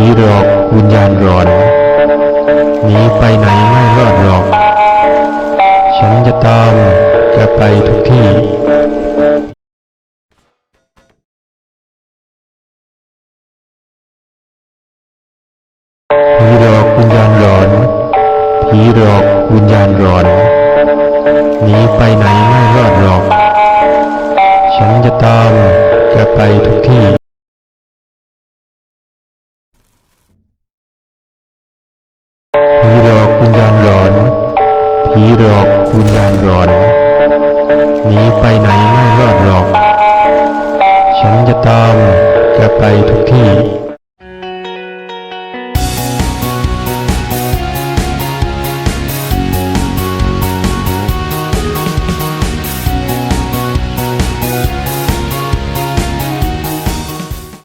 ผีหลอกวิญญาณร้อนหนีไปไหนไม่รอดหรอก ฉันจะตามแกไปทุกที่ผีหลอกวิญญาณร้อนผีหลอกวิญญาณร้อนหนีไปไหนไม่รอดหรอก ฉันจะตามแกไปทุกที่ ผีหลอกวิญญาณร้อนหนีไปไหนไม่รอดหรอก ฉันจะตามแกไปทุกที่